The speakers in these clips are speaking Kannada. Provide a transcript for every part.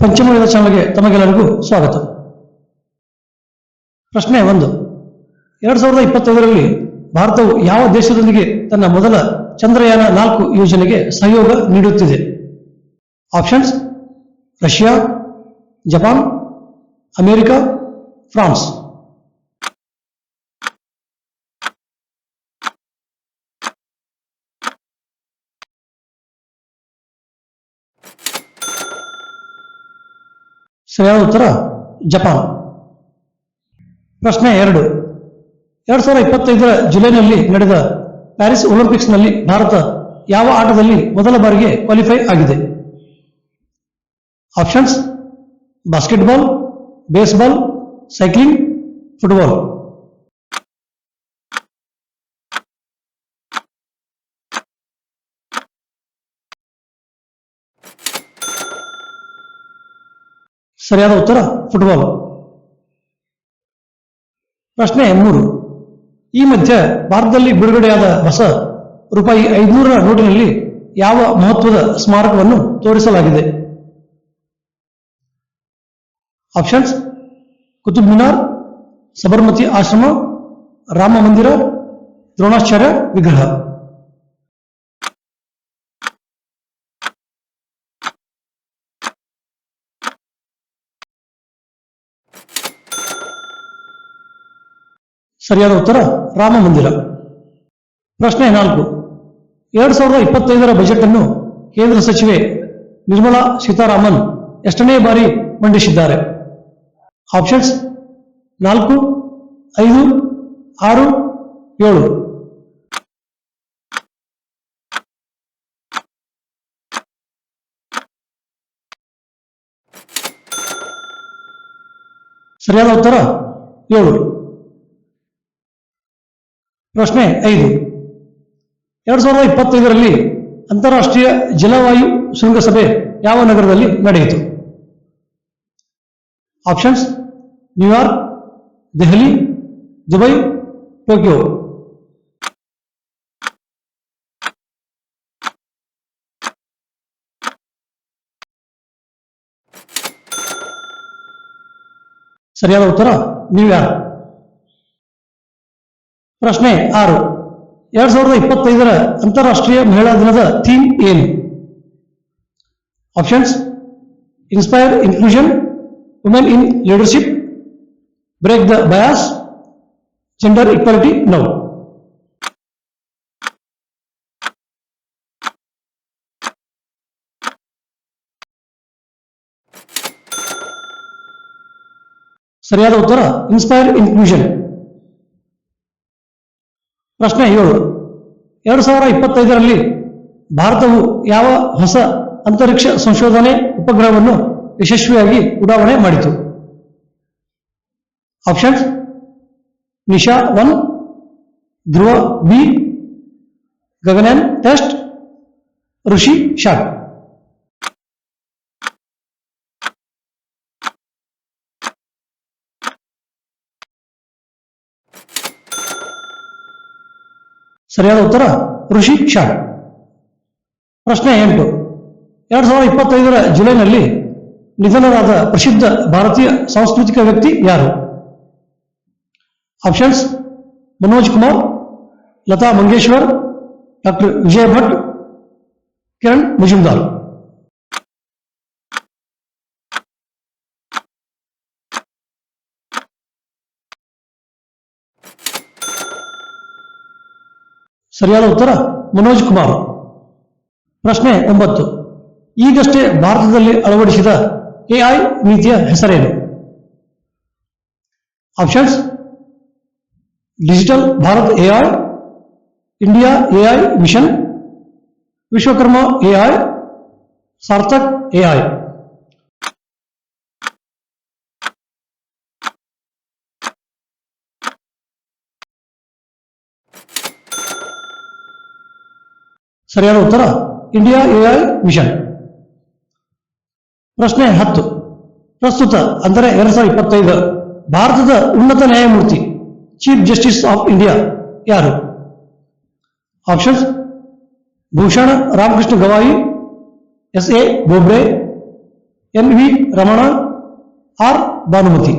ಪಂಚಮ ವೇದ ಚಾನಲ್ಗೆ ತಮಗೆಲ್ಲರಿಗೂ ಸ್ವಾಗತ. ಪ್ರಶ್ನೆ ಒಂದು. ಎರಡ್ ಸಾವಿರದ ಇಪ್ಪತ್ತೈದರಲ್ಲಿ ಭಾರತವು ಯಾವ ದೇಶದೊಂದಿಗೆ ತನ್ನ ಮೊದಲ ಚಂದ್ರಯಾನ ನಾಲ್ಕು ಯೋಜನೆಗೆ ಸಹಯೋಗ ನೀಡುತ್ತಿದೆ? Options, Russia, Japan, America, France. ಸರಿಯಾದ ಉತ್ತರ? ಜಪಾನ್. ಪ್ರಶ್ನೆ ಎರಡು. ಎರಡ್ ಸಾವಿರದ ಇಪ್ಪತ್ತೈದರ ಜುಲೈನಲ್ಲಿ ನಡೆದ ಪ್ಯಾರಿಸ್ ಒಲಿಂಪಿಕ್ಸ್ನಲ್ಲಿ ಭಾರತ ಯಾವ ಆಟದಲ್ಲಿ ಮೊದಲ ಬಾರಿಗೆ ಕ್ವಾಲಿಫೈ ಆಗಿದೆ? Options, basketball, baseball, cycling, football. ಸರಿಯಾದ ಉತ್ತರ? ಫುಟ್ಬಾಲ್ ಪ್ರಶ್ನೆ ಮೂರು. ಈ ಮಧ್ಯೆ ಭಾರತದಲ್ಲಿ ಬಿಡುಗಡೆಯಾದ ಹೊಸ ರೂಪಾಯಿ ಐದುನೂರ ನೋಟಿನಲ್ಲಿ ಯಾವ ಮಹತ್ವದ ಸ್ಮಾರಕವನ್ನು ತೋರಿಸಲಾಗಿದೆ? ಆಪ್ಷನ್ಸ್ ಕುತುಬ್ ಮಿನಾರ್, ಸಬರ್ಮತಿ ಆಶ್ರಮ, ರಾಮ ಮಂದಿರ, ದ್ರೋಣಾಚಾರ್ಯ ವಿಗ್ರಹ. ಸರಿಯಾದ ಉತ್ತರ? ರಾಮ ಮಂದಿರ. ಪ್ರಶ್ನೆ ನಾಲ್ಕು. ಎರಡ್ ಸಾವಿರದ ಇಪ್ಪತ್ತೈದರ ಬಜೆಟ್ ಅನ್ನು ಕೇಂದ್ರ ಸಚಿವೆ ನಿರ್ಮಲಾ ಸೀತಾರಾಮನ್ ಎಷ್ಟನೇ ಬಾರಿ ಮಂಡಿಸಿದ್ದಾರೆ? ಆಪ್ಷನ್ಸ್ ನಾಲ್ಕು, ಐದು, ಆರು, ಏಳು. ಸರಿಯಾದ ಉತ್ತರ? ಏಳು. ಪ್ರಶ್ನೆ ಐದು. ಎರಡ್ ಸಾವಿರದ ಇಪ್ಪತ್ತೈದರಲ್ಲಿ ಅಂತಾರಾಷ್ಟ್ರೀಯ ಜಲವಾಯು ಶೃಂಗಸಭೆ ಯಾವ ನಗರದಲ್ಲಿ ನಡೆಯಿತು? Options, New York, Delhi, Dubai, Tokyo. ಸರಿಯಾದ ಉತ್ತರ, ನ್ಯೂಯಾರ್ಕ್. ಪ್ರಶ್ನೆ ಆರು ಎರಡ್ ಸಾವಿರದ ಇಪ್ಪತ್ತೈದರ ಅಂತಾರಾಷ್ಟ್ರೀಯ ಮಹಿಳಾ ದಿನದ ಥೀಮ್ ಏನು options inspire inclusion women in leadership break the bias gender equality now ಸರಿಯಾದ ಉತ್ತರ ಇನ್ಸ್ಪೈರ್ ಇನ್ಕ್ಲೂಷನ್ ಪ್ರಶ್ನೆ ಏಳು. ಎರಡು ಸಾವಿರ ಇಪ್ಪತ್ತೈದರಲ್ಲಿ ಭಾರತವು ಯಾವ ಹೊಸ ಅಂತರಿಕ್ಷ ಸಂಶೋಧನೆ ಉಪಗ್ರಹವನ್ನು ಯಶಸ್ವಿಯಾಗಿ ಉಡಾವಣೆ ಮಾಡಿತು? Options, Nisha one, Dhruva B, Gaganyaan test, Rishi shot ಸರಿಯಾದ ಉತ್ತರ? ಋಷಿ ಶಾಟ್ ಪ್ರಶ್ನೆ ಎಂಟು. ಎರಡ್ ಸಾವಿರದ ಇಪ್ಪತ್ತೈದರ ಜುಲೈನಲ್ಲಿ ನಿಧನರಾದ ಪ್ರಸಿದ್ಧ ಭಾರತೀಯ ಸಾಂಸ್ಕೃತಿಕ ವ್ಯಕ್ತಿ ಯಾರು? ಆಪ್ಷನ್ಸ್, ಮನೋಜ್ ಕುಮಾರ್, ಲತಾ ಮಂಗೇಶ್ವರ್, ಡಾಕ್ಟರ್ ವಿಜಯ್ ಭಟ್ ಕಿರಣ್ ಮುಜುಮ್ದಾರ್ ಸರಿಯಾದ ಉತ್ತರ? ಮನೋಜ್ ಕುಮಾರ್. ಪ್ರಶ್ನೆ ಒಂಬತ್ತು. ಈಗಷ್ಟೇ ಭಾರತದಲ್ಲಿ ಅಳವಡಿಸಿದ ಎಐ ನೀತಿಯ ಹೆಸರೇನು? Options, digital Bharat AI India AI mission, Vishwakarma AI Sarthak AI ಸರಿಯಾದ ಉತ್ತರ? ಇಂಡಿಯಾ ಎಐ ಮಿಷನ್ ಪ್ರಶ್ನೆ ಹತ್ತು. ಪ್ರಸ್ತುತ, ಅಂದರೆ ಎರಡ್ ಸಾವಿರದ ಇಪ್ಪತ್ತೈದು. ಭಾರತದ ಉನ್ನತ ನ್ಯಾಯಮೂರ್ತಿ ಚೀಫ್ ಜಸ್ಟಿಸ್ ಆಫ್ ಇಂಡಿಯಾ ಯಾರು? Options Bhushan, Ramakrishna Gavai, S A Bobde, N V Ramana, R Bhanumati.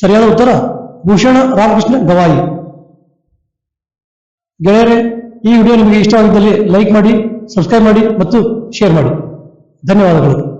ಸರಿಯಾದ ಉತ್ತರ? ಭೂಷಣ, ರಾಮಕೃಷ್ಣ, ಗವಾಯಿ. ಗೆಳೆಯರೇ, ಈ ವಿಡಿಯೋ ನಿಮಗೆ ಇಷ್ಟವಾಗಿದ್ದಲ್ಲಿ ಲೈಕ್ ಮಾಡಿ ಸಬ್ಸ್ಕ್ರೈಬ್ ಮಾಡಿ ಮತ್ತು ಶೇರ್ ಮಾಡಿ. ಧನ್ಯವಾದಗಳು.